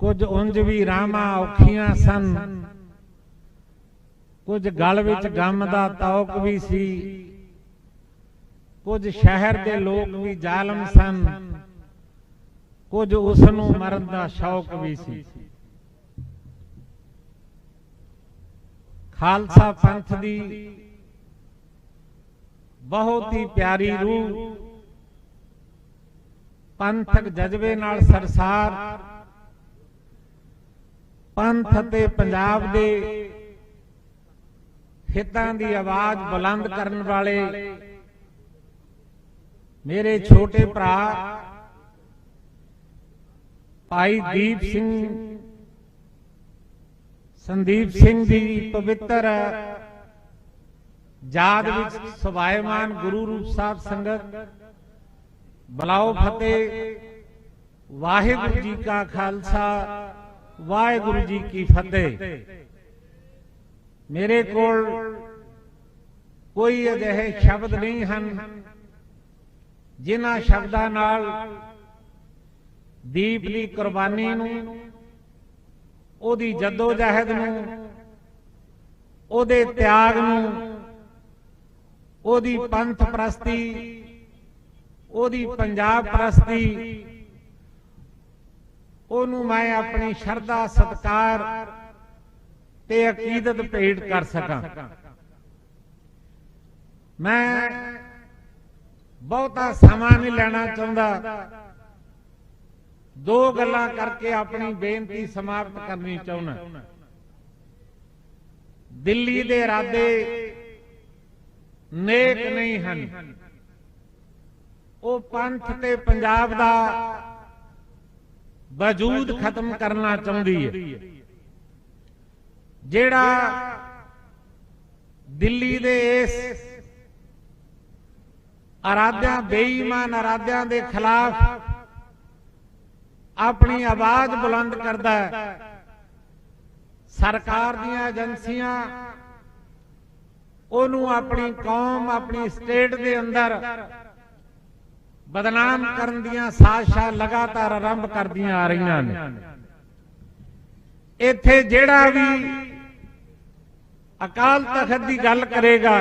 ਕੁਝ ਉਂਝ ਵੀ ਰਾਮਾਂ ਔਖੀਆਂ ਸਨ। ਕੁਝ ਗਲ ਵਿੱਚ ਗਮ ਦਾ ਤੌਕ ਵੀ ਸੀ। ਕੁਝ ਸ਼ਹਿਰ ਦੇ ਲੋਕ ਵੀ ਜ਼ਾਲਮ ਸਨ। ਕੁਝ ਉਸ ਨੂੰ ਮਰਨ ਦਾ ਸ਼ੌਕ ਵੀ ਸੀ। ਖਾਲਸਾ ਪੰਥ ਦੀ ਬਹੁਤ ਹੀ ਪਿਆਰੀ ਰੂਹ ਪੰਥਕ ਜਜ਼ਬੇ ਨਾਲ ਸਰਸਾਰ ਪੰਥ ਅਤੇ ਪੰਜਾਬ ਦੇ ਹਿੱਤਾਂ ਦੀ ਆਵਾਜ਼ ਬੁਲੰਦ ਕਰਨ ਵਾਲੇ ਮੇਰੇ ਛੋਟੇ ਭਰਾ ਭਾਈ ਦੀਪ ਸਿੰਘ, ਸੰਦੀਪ ਸਿੰਘ ਦੀ ਪਵਿੱਤਰ ਯਾਦ ਵਿੱਚ ਸਵਾਇਮਾਨ ਗੁਰੂ ਰੂਪ ਸਾਹਿਬ ਸੰਗਤ, ਬਲਾਓ ਫਤਿਹ, ਵਾਹਿਗੁਰੂ ਜੀ ਕਾ ਖਾਲਸਾ ਵਾਹਿਗੁਰੂ ਜੀ ਕੀ ਫਤਿਹ। ਮੇਰੇ ਕੋਲ ਕੋਈ ਅਜਿਹੇ ਸ਼ਬਦ ਨਹੀਂ ਹਨ ਜਿਨ੍ਹਾਂ ਸ਼ਬਦਾਂ ਨਾਲ ਦੀਪ ਦੀ ਕੁਰਬਾਨੀ ਨੂੰ, ਉਹਦੀ ਜੱਦੋ ਜਹਿਦ ਨੂੰ, ਉਹਦੇ ਤਿਆਗ ਨੂੰ, ਉਹਦੀ ਪੰਥ ਪ੍ਰਸਤੀ, ਉਹਦੀ ਪੰਜਾਬ ਪ੍ਰਸਤੀ ਉਹਨੂੰ ਮੈਂ ਆਪਣੀ ਸ਼ਰਧਾ, ਸਤਕਾਰ ਤੇ ਅਕੀਦਤ ਭੇਟ ਕਰ ਸਕਾਂ। ਮੈਂ ਬਹੁਤਾ ਸਮਾਂ ਨਹੀਂ ਲੈਣਾ ਚਾਹੁੰਦਾ। ਦੋ ਗੱਲਾਂ ਕਰਕੇ ਆਪਣੀ ਬੇਨਤੀ ਸਮਾਪਤ ਕਰਨੀ ਚਾਹੁੰਦਾ। ਦਿੱਲੀ ਦੇ ਇਰਾਦੇ ਨੇਕ ਨਹੀਂ ਹਨ। ਉਹ ਪੰਥ ਤੇ ਪੰਜਾਬ ਦਾ ਵਜੂਦ ਖਤਮ ਕਰਨਾ ਚਾਹੁੰਦੀ ਹੈ। ਜਿਹੜਾ ਦਿੱਲੀ ਦੇ ਇਸ ਅਰਾਧਿਆਂ ਬੇਈਮਾਨ ਅਰਾਧਿਆਂ ਦੇ ਖਿਲਾਫ ਆਪਣੀ ਆਵਾਜ਼ ਬੁਲੰਦ ਕਰਦਾ ਹੈ। ਸਰਕਾਰ ਦੀਆਂ ਏਜੰਸੀਆਂ ਉਹਨੂੰ ਆਪਣੀ ਕੌਮ ਆਪਣੀ ਸਟੇਟ ਦੇ ਅੰਦਰ ਬਦਨਾਮ ਕਰਨ ਦੀਆਂ ਸਾਜ਼ਿਸ਼ਾਂ ਲਗਾਤਾਰ ਆਰੰਭ ਕਰਦੀਆਂ ਆ ਰਹੀਆਂ ਨੇ। ਇੱਥੇ ਜਿਹੜਾ ਵੀ ਅਕਾਲ ਤਖਤ ਦੀ ਗੱਲ ਕਰੇਗਾ,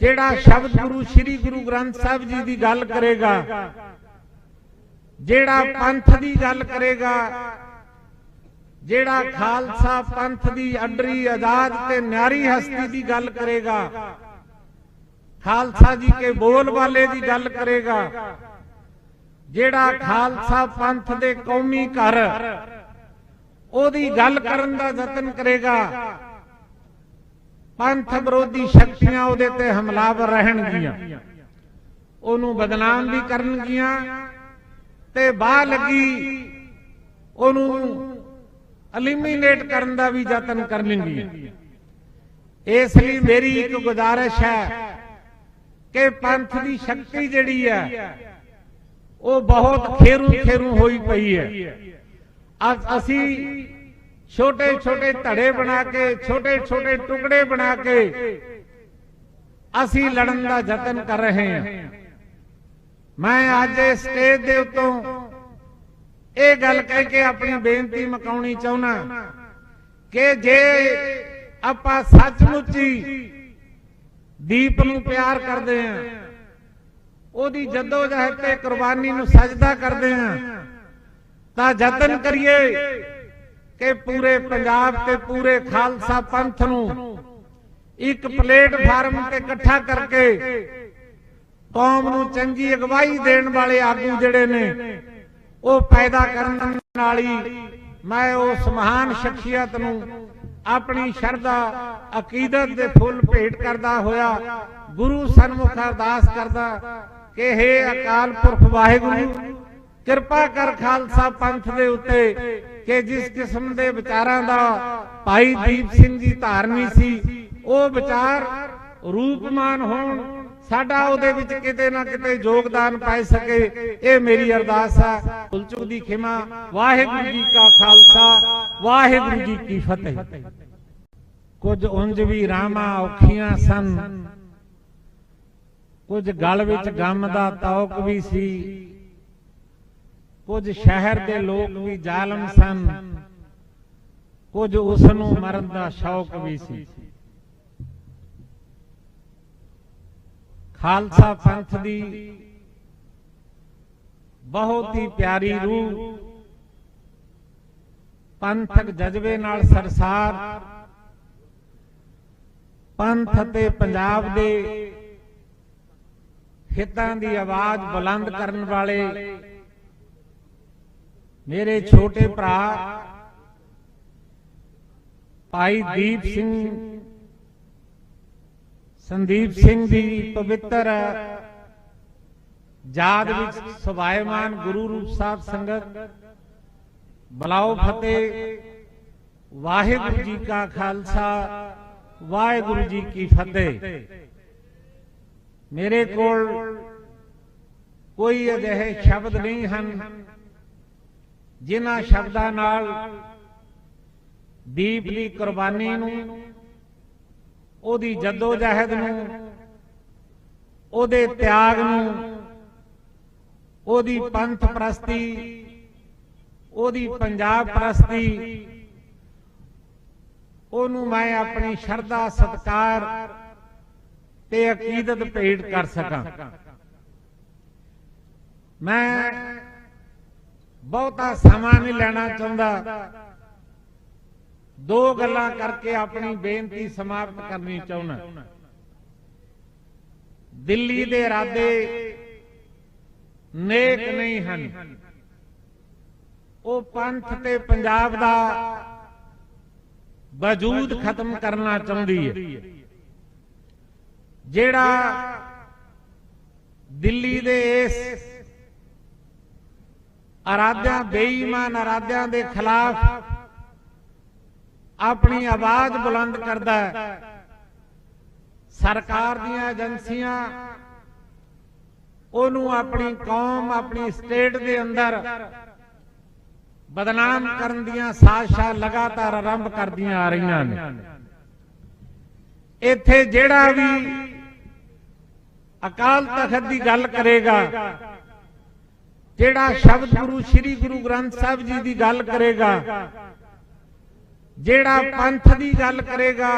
ਜਿਹੜਾ ਸ਼ਬਦ ਗੁਰੂ, ਸ੍ਰੀ ਗੁਰੂ ਗ੍ਰੰਥ ਸਾਹਿਬ ਜੀ ਦੀ ਗੱਲ ਕਰੇਗਾ, ਜਿਹੜਾ ਪੰਥ ਦੀ ਗੱਲ ਕਰੇਗਾ, ਜਿਹੜਾ ਖਾਲਸਾ ਪੰਥ ਦੀ ਅਡਰੀ ਆਜ਼ਾਦ ਤੇ ਨਿਆਰੀ ਹਸਤੀ ਦੀ ਗੱਲ ਕਰੇਗਾ ਖਾਲਸਾ ਜੀ ਕੇ ਬੋਲ ਵਾਲੇ ਦੀ ਗੱਲ ਕਰੇਗਾ। ਜਿਹੜਾ ਖਾਲਸਾ ਪੰਥ ਦੇ ਕੌਮੀ ਘਰ, ਉਹਦੀ ਗੱਲ ਕਰਨ ਦਾ ਯਤਨ ਕਰੇਗਾ। ਪੰਥ ਵਿਰੋਧੀ ਸ਼ਕਤੀਆਂ ਉਹਦੇ ਤੇ ਹਮਲਾਵਰ ਰਹਿਣਗੀਆਂ। ਉਹਨੂੰ ਬਦਨਾਮ ਵੀ ਕਰਨਗੀਆਂ ਤੇ ਬਾਹ ਲੱਗੀ ਉਹਨੂੰ ਐਲੀਮੀਨੇਟ ਕਰਨ ਦਾ ਵੀ ਯਤਨ ਕਰਨਗੀਆਂ ਇਸ ਲਈ ਮੇਰੀ ਇੱਕ ਗੁਜ਼ਾਰਿਸ਼ ਹੈ ਕਿ ਪੰਥ ਦੀ ਸ਼ਕਤੀ ਜਿਹੜੀ ਹੈ ਉਹ ਬਹੁਤ ਖੇਰੂ ਖੇਰੂ ਹੋਈ ਪਈ ਹੈ। ਅਸੀਂ ਛੋਟੇ ਛੋਟੇ ਧੜੇ ਬਣਾ ਕੇ ਛੋਟੇ ਛੋਟੇ ਟੁਕੜੇ ਬਣਾ ਕੇ ਅਸੀਂ ਲੜਨ ਦਾ ਯਤਨ ਕਰ ਰਹੇ ਹਾਂ। ਮੈਂ ਅੱਜ ਇਸ ਸਟੇਜ ਦੇ ਉੱਤੋਂ ਇਹ ਗੱਲ ਕਹਿ ਕੇ ਆਪਣੀ ਬੇਨਤੀ ਮਕਾਉਣੀ ਚਾਹੁੰਦਾ ਕਿ ਜੇ ਆਪਾਂ ਸੱਚਮੁੱਚ ਹੀ ਦੀਪ ਨੂੰ ਪਿਆਰ ਕਰਦੇ ਆਂ। ਉਹਦੀ ਜੱਦੋ ਜਹਿਦ ਤੇ ਕੁਰਬਾਨੀ ਨੂੰ ਸਜਦਾ ਕਰਦੇ ਆਂ। ਤਾਂ ਯਤਨ ਕਰੀਏ ਕਿ ਪੂਰੇ ਪੰਜਾਬ ਤੇ ਪੂਰੇ ਖਾਲਸਾ ਪੰਥ ਨੂੰ ਇੱਕ ਪਲੇਟਫਾਰਮ ਤੇ ਇਕੱਠਾ ਕਰਕੇ ਕੌਮ ਨੂੰ ਚੰਗੀ ਅਗਵਾਈ ਦੇਣ ਵਾਲੇ ਆਗੂ ਜਿਹੜੇ ਨੇ, ਉਹ ਪੈਦਾ ਕਰਨ ਵਾਲੀ ਮੈਂ ਉਸ ਮਹਾਨ ਸ਼ਖਸੀਅਤ ਨੂੰ ਆਪਣੀ ਸ਼ਰਧਾ ਅਕੀਦਤ ਦੇ ਫੁੱਲ ਭੇਟ ਕਰਦਾ ਹੋਇਆ ਗੁਰੂ ਸਨਮੁਖ ਅਰਦਾਸ ਕਰਦਾ ਕਿ हे ਅਕਾਲ ਪੁਰਖ ਵਾਹਿਗੁਰੂ ਕਿਰਪਾ ਕਰ ਖਾਲਸਾ ਪੰਥ ਦੇ ਉੱਤੇ ਕਿ ਜਿਸ ਕਿਸਮ ਦੇ ਵਿਚਾਰਾਂ ਦਾ ਭਾਈ ਦੀਪ ਸਿੰਘ ਜੀ ਧਾਰਨੀ ਸੀ ਉਹ ਵਿਚਾਰ ਰੂਪਮਾਨ ਹੋਣ ਸਾਡਾ ਉਹਦੇ ਵਿੱਚ ਕਿਤੇ ਨਾ ਕਿਤੇ ਯੋਗਦਾਨ ਪਾਈ ਸਕੇ। ਇਹ ਮੇਰੀ ਅਰਦਾਸ ਆ। ਕੁਲਚੁਕ ਦੀ ਖਿਮਾ, ਵਾਹਿਗੁਰੂ ਜੀ ਕਾ ਖਾਲਸਾ, ਵਾਹਿਗੁਰੂ ਜੀ ਕੀ ਫਤਿਹ। ਕੁਝ ਉਂਝ ਵੀ ਰਾਮਾਂ ਔਖੀਆਂ ਸਨ। ਕੁਝ ਗਲ ਵਿੱਚ ਗਮ ਦਾ ਤੌਕ ਵੀ ਸੀ। ਕੁਝ ਸ਼ਹਿਰ ਦੇ ਲੋਕ ਵੀ ਜ਼ਾਲਮ ਸਨ। ਕੁਝ ਉਸ ਨੂੰ ਮਰਨ ਦਾ ਸ਼ੌਕ ਵੀ ਸੀ। ਖਾਲਸਾ ਪੰਥ ਦੀ ਬਹੁਤ ਹੀ ਪਿਆਰੀ ਰੂਹ ਪੰਥਕ ਜਜ਼ਬੇ ਨਾਲ ਸਰਸਾਰ ਪੰਥ ਅਤੇ ਪੰਜਾਬ ਦੇ ਹਿੱਤਾਂ ਦੀ ਆਵਾਜ਼ ਬੁਲੰਦ ਕਰਨ ਵਾਲੇ ਮੇਰੇ ਛੋਟੇ ਭਰਾ ਭਾਈ ਦੀਪ ਸਿੰਘ ਸੰਦੀਪ ਸਿੰਘ ਦੀ ਪਵਿੱਤਰ ਯਾਦ ਵਿੱਚ ਸੁਭਾਇਮਾਨ ਗੁਰੂ ਰੂਪ ਸਾਹਿਬ ਸੰਗਤ, ਬਲਾਓ ਫਤਿਹ, ਵਾਹਿਗੁਰੂ ਜੀ ਕਾ ਖਾਲਸਾ, ਵਾਹਿਗੁਰੂ ਜੀ ਕੀ ਫਤਿਹ। ਮੇਰੇ ਕੋਲ ਕੋਈ ਅਜਿਹੇ ਸ਼ਬਦ ਨਹੀਂ ਹਨ, ਜਿਨ੍ਹਾਂ ਸ਼ਬਦਾਂ ਨਾਲ ਦੀਪ ਦੀ ਕੁਰਬਾਨੀ ਨੂੰ ਉਹਦੀ ਜਦੋ ਜਹਿਦ ਨੂੰ, ਉਹਦੇ ਤਿਆਗ ਨੂੰ, ਉਹਦੀ ਪੰਥ ਪ੍ਰਸਤੀ, ਉਹਦੀ ਪੰਜਾਬ ਪ੍ਰਸਤੀ, ਉਹਨੂੰ ਮੈਂ ਆਪਣੀ ਸ਼ਰਧਾ, ਸਤਕਾਰ ਤੇ ਅਕੀਦਤ ਭੇਟ ਕਰ ਸਕਾਂ। ਮੈਂ ਬਹੁਤਾ ਸਮਾਂ ਨਹੀਂ ਲੈਣਾ ਚਾਹੁੰਦਾ। ਦੋ ਗੱਲਾਂ ਕਰਕੇ ਆਪਣੀ ਬੇਨਤੀ ਸਮਾਪਤ ਕਰਨੀ ਚਾਹੁੰਦਾ। ਦਿੱਲੀ ਦੇ ਇਰਾਦੇ ਨੇਕ ਨਹੀਂ ਹਨ। ਉਹ ਪੰਥ ਤੇ ਪੰਜਾਬ ਦਾ ਵਜੂਦ ਖਤਮ ਕਰਨਾ ਚਾਹੁੰਦੀ ਹੈ। ਜਿਹੜਾ ਦਿੱਲੀ ਦੇ ਇਸ ਅਰਾਧਿਆਂ, ਬੇਈਮਾਨ ਅਰਾਧਿਆਂ ਦੇ ਖਿਲਾਫ ਆਪਣੀ ਆਵਾਜ਼ ਬੁਲੰਦ ਕਰਦਾ ਹੈ। ਸਰਕਾਰ ਦੀਆਂ ਏਜੰਸੀਆਂ, ਉਹਨੂੰ ਆਪਣੀ ਕੌਮ, ਆਪਣੀ ਸਟੇਟ ਦੇ ਅੰਦਰ ਬਦਨਾਮ ਕਰਨ ਦੀਆਂ ਸਾਜ਼ਿਸ਼ਾਂ ਲਗਾਤਾਰ ਆਰੰਭ ਕਰਦੀਆਂ ਆ ਰਹੀਆਂ ਨੇ। ਇੱਥੇ ਜਿਹੜਾ ਵੀ ਅਕਾਲ ਤਖਤ ਦੀ ਗੱਲ ਕਰੇਗਾ, ਜਿਹੜਾ ਸ਼ਬਦ ਗੁਰੂ ਸ੍ਰੀ ਗੁਰੂ ਗ੍ਰੰਥ ਸਾਹਿਬ ਜੀ ਦੀ ਗੱਲ ਕਰੇਗਾ ਜਿਹੜਾ ਪੰਥ ਦੀ ਗੱਲ ਕਰੇਗਾ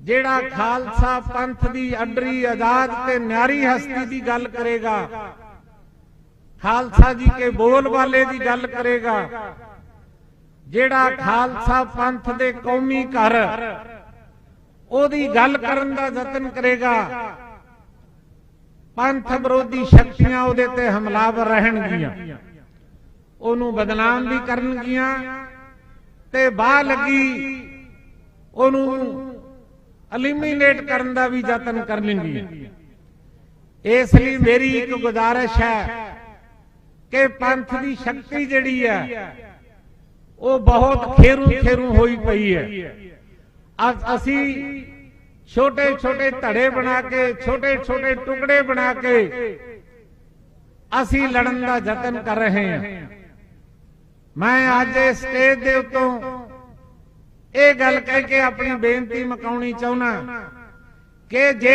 ਜਿਹੜਾ ਖਾਲਸਾ ਪੰਥ ਦੀ ਅੰਡਰੀ ਆਜ਼ਾਦ ਤੇ ਨਿਆਰੀ ਹਸਤੀ ਦੀ ਗੱਲ ਕਰੇਗਾ। ਖਾਲਸਾ ਜੀ ਕੇ ਬੋਲ ਵਾਲੇ ਦੀ ਗੱਲ ਕਰੇਗਾ। ਜਿਹੜਾ ਖਾਲਸਾ ਪੰਥ ਦੇ ਕੌਮੀ ਘਰ ਉਹਦੀ ਗੱਲ ਕਰਨ ਦਾ ਯਤਨ ਕਰੇਗਾ। ਪੰਥ ਵਿਰੋਧੀ ਸ਼ਕਤੀਆਂ ਉਹਦੇ ਤੇ ਹਮਲਾਵਰ ਰਹਿਣਗੀਆਂ। ਉਹਨੂੰ ਬਦਨਾਮ ਵੀ ਕਰਨਗੀਆਂ। ਤੇ ਬਾਹ ਲੱਗੀ। ਉਹਨੂੰ ਐਲੀਮੀਨੇਟ ਕਰਨ ਦਾ ਵੀ ਯਤਨ ਕਰਨਗੀਆਂ ਇਸ ਲਈ ਮੇਰੀ ਇੱਕ ਗੁਜ਼ਾਰਿਸ਼ ਹੈ ਕਿ ਪੰਥ ਦੀ ਸ਼ਕਤੀ ਜਿਹੜੀ ਹੈ, ਉਹ ਬਹੁਤ ਖੇਰੂ ਖੇਰੂ ਹੋਈ ਪਈ ਹੈ। ਅਸੀਂ ਛੋਟੇ ਛੋਟੇ ਧੜੇ ਬਣਾ ਕੇ ਛੋਟੇ ਛੋਟੇ ਟੁਕੜੇ ਬਣਾ ਕੇ ਅਸੀਂ ਲੜਨ ਦਾ ਯਤਨ ਕਰ ਰਹੇ ਹਾਂ। ਮੈਂ ਅੱਜ ਇਸ ਸਟੇਜ ਦੇ ਉੱਤੋਂ ਇਹ ਗੱਲ ਕਹਿ ਕੇ ਆਪਣੀ ਬੇਨਤੀ ਮਕਾਉਣੀ ਚਾਹੁੰਨਾ ਕਿ ਜੇ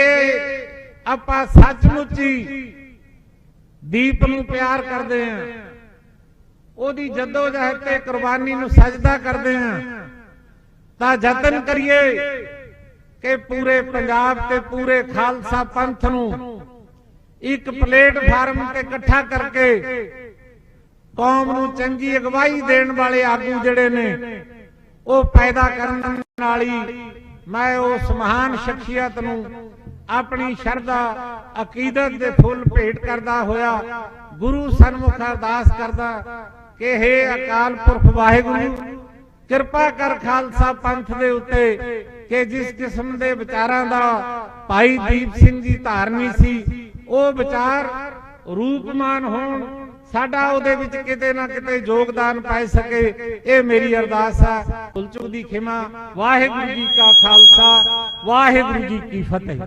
ਆਪਾਂ ਸੱਚਮੁੱਚ ਹੀ ਦੀਪ ਨੂੰ ਪਿਆਰ ਕਰਦੇ ਆਂ ਉਹਦੀ ਜੱਦੋ ਜਹਿਦ ਤੇ ਕੁਰਬਾਨੀ ਨੂੰ ਸਜਦਾ ਕਰਦੇ ਆਂ ਤਾਂ ਯਤਨ ਕਰੀਏ ਕਿ ਪੂਰੇ ਪੰਜਾਬ ਤੇ ਪੂਰੇ ਖਾਲਸਾ ਪੰਥ ਨੂੰ ਇੱਕ ਪਲੇਟਫਾਰਮ ਤੇ ਇਕੱਠਾ ਕਰਕੇ ਕੌਮ ਨੂੰ ਚੰਗੀ ਅਗਵਾਈ ਦੇਣ ਵਾਲੇ ਆਗੂ ਜਿਹੜੇ ਨੇ, ਉਹ ਪੈਦਾ ਕਰਨ ਨਾਲ ਮੈਂ ਉਸ ਮਹਾਨ ਸ਼ਖਸੀਅਤ ਨੂੰ ਆਪਣੀ ਸ਼ਰਧਾ, ਅਕੀਦਤ ਦੇ ਫੁੱਲ ਭੇਟ ਕਰਦਾ ਹੋਇਆ ਗੁਰੂ ਸਨਮੁਖ ਅਰਦਾਸ ਕਰਦਾ ਕਿ हे ਅਕਾਲ ਪੁਰਖ ਵਾਹਿਗੁਰੂ, ਕਿਰਪਾ ਕਰ ਖਾਲਸਾ ਪੰਥ ਦੇ ਉੱਤੇ ਕਿ ਜਿਸ ਕਿਸਮ ਦੇ ਵਿਚਾਰਾਂ ਦਾ ਭਾਈ ਦੀਪ ਸਿੰਘ ਜੀ ਧਾਰਨੀ ਸੀ, ਉਹ ਵਿਚਾਰ ਰੂਪਮਾਨ ਹੋਣ ਸਾਡਾ ਉਹਦੇ ਵਿੱਚ ਕਿਤੇ ਨਾ ਕਿਤੇ ਯੋਗਦਾਨ ਪਾਈ ਸਕੇ। ਇਹ ਮੇਰੀ ਅਰਦਾਸ ਹੈ ਭੁੱਲ ਦੀ ਖਿਮਾ। ਵਾਹਿਗੁਰੂ ਜੀ ਕਾ ਖਾਲਸਾ। ਵਾਹਿਗੁਰੂ ਜੀ ਕੀ ਫਤਿਹ।